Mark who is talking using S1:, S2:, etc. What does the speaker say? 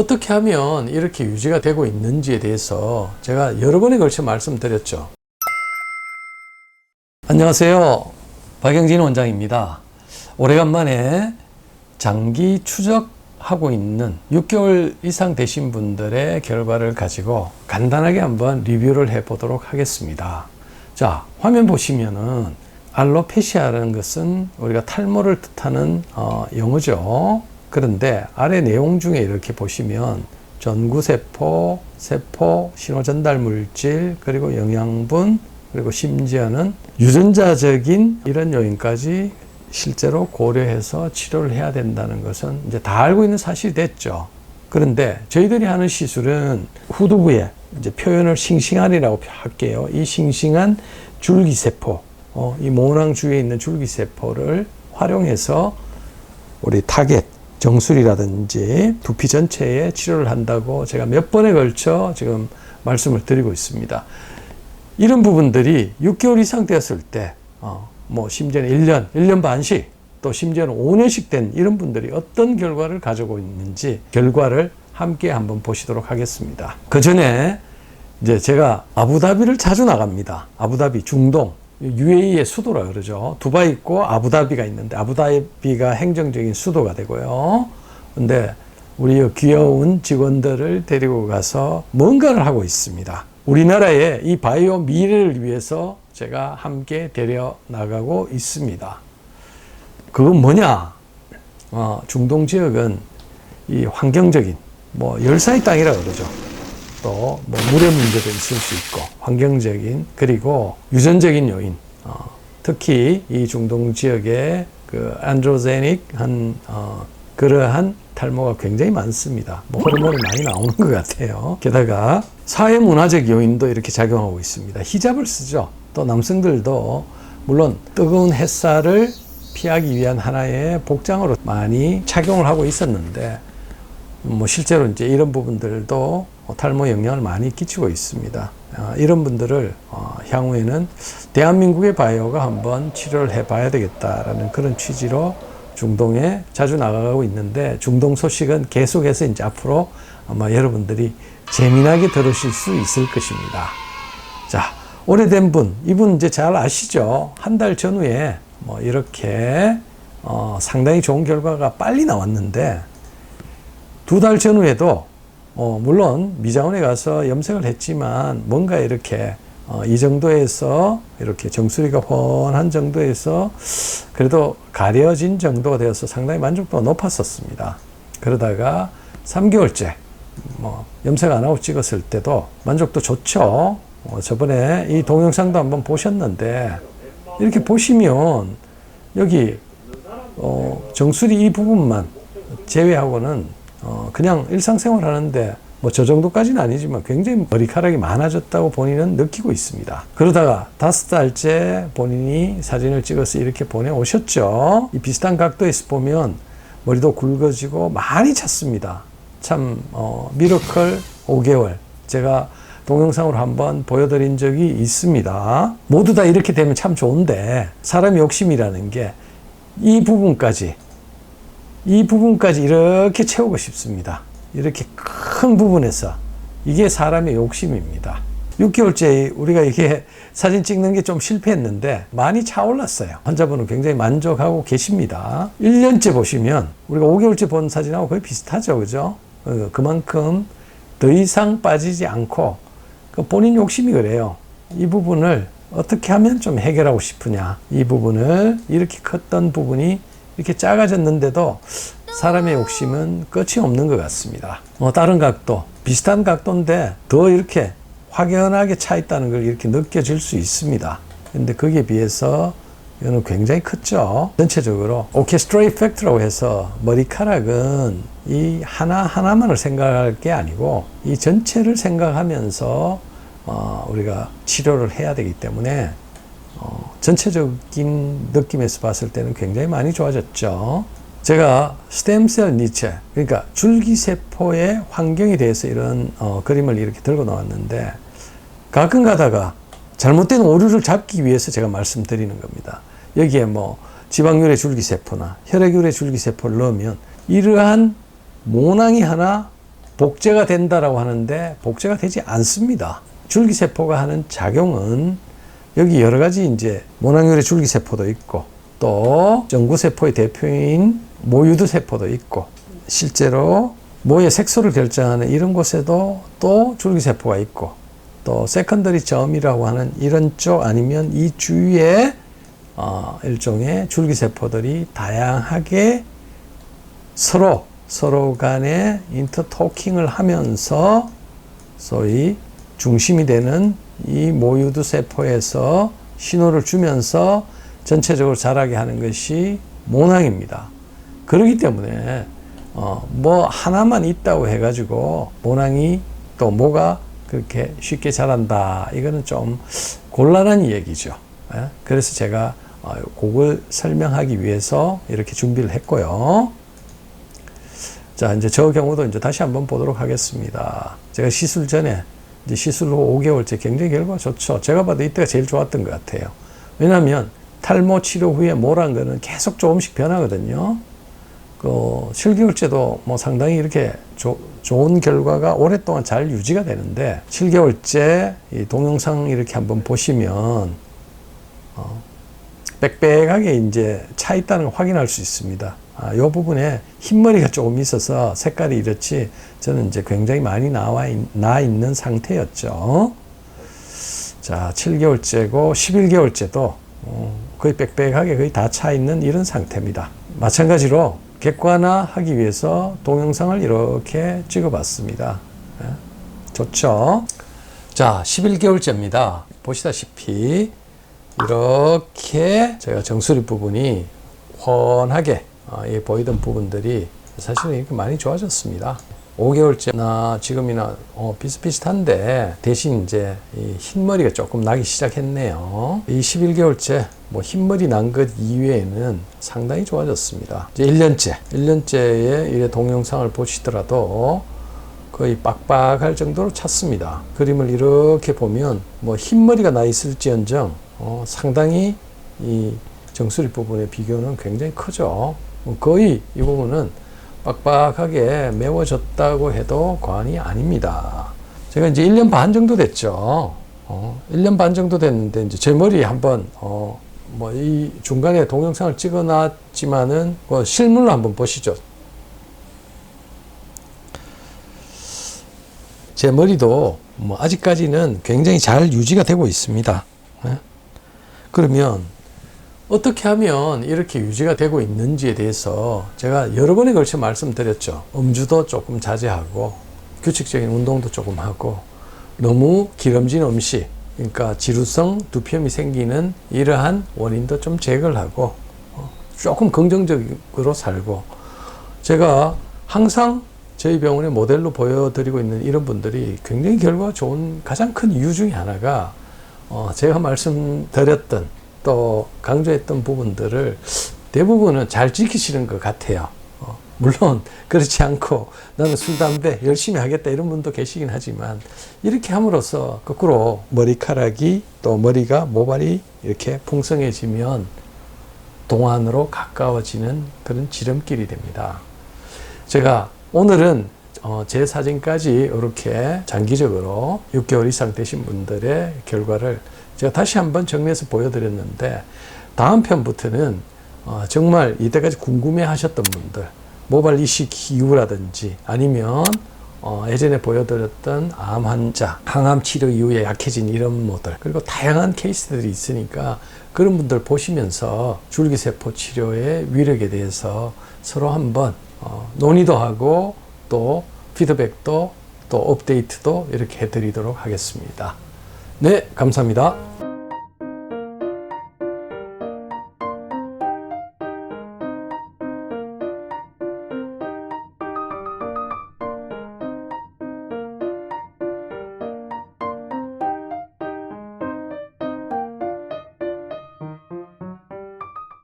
S1: 어떻게 하면 이렇게 유지가 되고 있는지에 대해서 제가 여러 번에 걸쳐 말씀드렸죠. 안녕하세요. 박영진 원장입니다. 오래간만에 장기 추적하고 있는 6개월 이상 되신 분들의 결과를 가지고 간단하게 한번 리뷰를 해 보도록 하겠습니다. 자, 화면 보시면은 알로페시아라는 것은 우리가 탈모를 뜻하는 어, 용어죠. 그런데 아래 내용 중에 이렇게 보시면 전구세포, 세포, 신호전달 물질, 그리고 영양분, 그리고 심지어는 유전자적인 이런 요인까지 실제로 고려해서 치료를 해야 된다는 것은 이제 다 알고 있는 사실이 됐죠. 그런데 저희들이 하는 시술은 후두부에 이제 표현을 싱싱한이라고 할게요. 이 싱싱한 줄기세포, 어, 이 모낭 주위에 있는 줄기세포를 활용해서 우리 타겟, 정수리라든지 두피 전체에 치료를 한다고 제가 몇 번에 걸쳐 지금 말씀을 드리고 있습니다. 이런 부분들이 6개월 이상 되었을 때, 어, 뭐, 심지어는 1년, 1년 반씩, 또 심지어는 5년씩 된 이런 분들이 어떤 결과를 가지고 있는지 결과를 함께 한번 보시도록 하겠습니다. 그 전에 이제 제가 아부다비를 자주 나갑니다. 아부다비, 중동, UAE의 수도라 그러죠. 두바이 있고 아부다비가 있는데 아부다비가 행정적인 수도가 되고요. 근데 우리 귀여운 직원들을 데리고 가서 뭔가를 하고 있습니다. 우리나라의 이 바이오 미래를 위해서 제가 함께 데려 나가고 있습니다. 그건 뭐냐? 어, 중동 지역은 이 환경적인 뭐 열사의 땅이라 그러죠. 또 뭐 물의 문제도 있을 수 있고 환경적인 그리고 유전적인 요인 어, 특히 이 중동 지역에 그 안드로제닉한 어, 그러한 탈모가 굉장히 많습니다. 뭐 호르몬이 많이 나오는 것 같아요. 게다가 사회 문화적 요인도 이렇게 작용하고 있습니다. 히잡을 쓰죠. 또 남성들도 물론 뜨거운 햇살을 피하기 위한 하나의 복장으로 많이 착용을 하고 있었는데 뭐 실제로 이제 이런 부분들도 탈모 영향을 많이 끼치고 있습니다. 어, 이런 분들을 어, 향후에는 대한민국의 바이오가 한번 치료를 해봐야 되겠다라는 그런 취지로 중동에 자주 나가고 있는데 중동 소식은 계속해서 이제 앞으로 아마 여러분들이 재미나게 들으실 수 있을 것입니다. 자, 오래된 분, 이분 이제 잘 아시죠? 한 달 전후에 뭐 이렇게 어, 상당히 좋은 결과가 빨리 나왔는데 두 달 전후에도 어, 물론 미자원에 가서 염색을 했지만 뭔가 이렇게 어, 이 정도에서 이렇게 정수리가 훤한 정도에서 그래도 가려진 정도가 되어서 상당히 만족도가 높았었습니다. 그러다가 3개월째 뭐 염색 안 하고 찍었을 때도 만족도 좋죠. 어, 저번에 이 동영상도 한번 보셨는데 이렇게 보시면 여기 어, 정수리 이 부분만 제외하고는 어, 그냥 일상생활 하는데 뭐 저 정도까지는 아니지만 굉장히 머리카락이 많아졌다고 본인은 느끼고 있습니다. 그러다가 다섯 달째 본인이 사진을 찍어서 이렇게 보내오셨죠. 이 비슷한 각도에서 보면 머리도 굵어지고 많이 찼습니다. 참, 어, 미러클 5개월. 제가 동영상으로 한번 보여드린 적이 있습니다. 모두 다 이렇게 되면 참 좋은데, 사람 욕심이라는 게 이 부분까지, 이 부분까지 이렇게 채우고 싶습니다. 이렇게 큰 부분에서. 이게 사람의 욕심입니다. 6개월째 우리가 이게 사진 찍는 게 좀 실패했는데 많이 차올랐어요. 환자분은 굉장히 만족하고 계십니다. 1년째 보시면 우리가 5개월째 본 사진하고 거의 비슷하죠. 그죠? 어, 그만큼 더 이상 빠지지 않고 그 본인 욕심이 그래요. 이 부분을 어떻게 하면 좀 해결하고 싶으냐. 이 부분을 이렇게 컸던 부분이 이렇게 작아졌는데도 사람의 욕심은 끝이 없는 것 같습니다. 뭐 다른 각도, 비슷한 각도인데 더 이렇게 확연하게 차 있다는 걸 이렇게 느껴질 수 있습니다. 근데 거기에 비해서 이거는 굉장히 컸죠. 전체적으로 오케스트라 이펙트라고 해서 머리카락은 이 하나 하나만을 생각할 게 아니고 이 전체를 생각하면서 어, 우리가 치료를 해야 되기 때문에 어, 전체적인 느낌에서 봤을 때는 굉장히 많이 좋아졌죠. 제가 스템셀 니체, 그러니까 줄기세포의 환경에 대해서 이런 어, 그림을 이렇게 들고 나왔는데 가끔 가다가 잘못된 오류를 잡기 위해서 제가 말씀드리는 겁니다. 여기에 뭐 지방률의 줄기세포나 혈액률의 줄기세포를 넣으면 이러한 모낭이 하나 복제가 된다라고 하는데 복제가 되지 않습니다. 줄기세포가 하는 작용은 여기 여러 가지 이제 모낭유래 줄기세포도 있고 또 정구세포의 대표인 모유두 세포도 있고 실제로 모의 색소를 결정하는 이런 곳에도 또 줄기세포가 있고 또 세컨더리 점이라고 하는 이런 쪽 아니면 이 주위에 어, 일종의 줄기세포들이 다양하게 서로 서로 간에 인터토킹을 하면서 소위 중심이 되는 이 모유두 세포에서 신호를 주면서 전체적으로 자라게 하는 것이 모낭입니다. 그렇기 때문에 어, 뭐 하나만 있다고 해가지고 모낭이 또 뭐가 그렇게 쉽게 자란다 이거는 좀 곤란한 얘기죠. 예? 그래서 제가 어, 그걸 설명하기 위해서 이렇게 준비를 했고요. 자, 이제 저 경우도 이제 다시 한번 보도록 하겠습니다. 제가 시술 전에 이제 시술 후 5개월째 굉장히 결과가 좋죠. 제가 봐도 이때가 제일 좋았던 것 같아요. 왜냐하면 탈모 치료 후에 모란 거는 계속 조금씩 변하거든요. 그 7개월째도 뭐 상당히 이렇게 조, 좋은 결과가 오랫동안 잘 유지가 되는데 7개월째 이 동영상 이렇게 한번 보시면 어, 빽빽하게 이제 차 있다는 걸 확인할 수 있습니다. 아, 요 부분에 흰머리가 조금 있어서 색깔이 이렇지 저는 이제 굉장히 많이 나와 있, 나 있는 상태였죠. 자, 7개월째고 11개월째도 어, 거의 빽빽하게 거의 다 차 있는 이런 상태입니다. 마찬가지로 객관화하기 위해서 동영상을 이렇게 찍어봤습니다. 예, 좋죠? 자, 11개월째입니다. 보시다시피 이렇게 제가 정수리 부분이 훤하게 어, 예, 보이던 부분들이 사실은 이렇게 많이 좋아졌습니다. 5개월째나 지금이나 어, 비슷비슷한데 대신 이제 이 흰머리가 조금 나기 시작했네요. 이 11개월째 뭐 흰머리 난 것 이외에는 상당히 좋아졌습니다. 이제 1년째, 1년째의 이 동영상을 보시더라도 거의 빡빡할 정도로 찼습니다. 그림을 이렇게 보면 뭐 흰머리가 나 있을지언정 어, 상당히 이 정수리 부분의 비교는 굉장히 크죠. 거의 이 부분은 빡빡하게 메워졌다고 해도 과언이 아닙니다. 제가 이제 1년 반 정도 됐죠. 어, 1년 반 정도 됐는데 이제 제 머리 한번 어, 뭐 이 중간에 동영상을 찍어 놨지만은 뭐 실물로 한번 보시죠. 제 머리도 뭐 아직까지는 굉장히 잘 유지가 되고 있습니다. 네? 그러면 어떻게 하면 이렇게 유지가 되고 있는지에 대해서 제가 여러 번에 걸쳐 말씀드렸죠. 음주도 조금 자제하고 규칙적인 운동도 조금 하고 너무 기름진 음식, 그러니까 지루성 두피염이 생기는 이러한 원인도 좀 제거를 하고 어, 조금 긍정적으로 살고 제가 항상 저희 병원의 모델로 보여드리고 있는 이런 분들이 굉장히 결과가 좋은 가장 큰 이유 중에 하나가 어, 제가 말씀드렸던 또 강조했던 부분들을 대부분은 잘 지키시는 것 같아요. 어, 물론 그렇지 않고 나는 술, 담배 열심히 하겠다 이런 분도 계시긴 하지만 이렇게 함으로써 거꾸로 머리카락이 또 머리가 모발이 이렇게 풍성해지면 동안으로 가까워지는 그런 지름길이 됩니다. 제가 오늘은 어, 제 사진까지 이렇게 장기적으로 6개월 이상 되신 분들의 결과를 제가 다시 한번 정리해서 보여드렸는데 다음 편부터는 어, 정말 이때까지 궁금해 하셨던 분들 모발 이식 이후라든지 아니면 어, 예전에 보여드렸던 암 환자, 항암 치료 이후에 약해진 이런 모델 그리고 다양한 케이스들이 있으니까 그런 분들 보시면서 줄기세포 치료의 위력에 대해서 서로 한번 어, 논의도 하고 또 피드백도 또 업데이트도 이렇게 해드리도록 하겠습니다. 네, 감사합니다.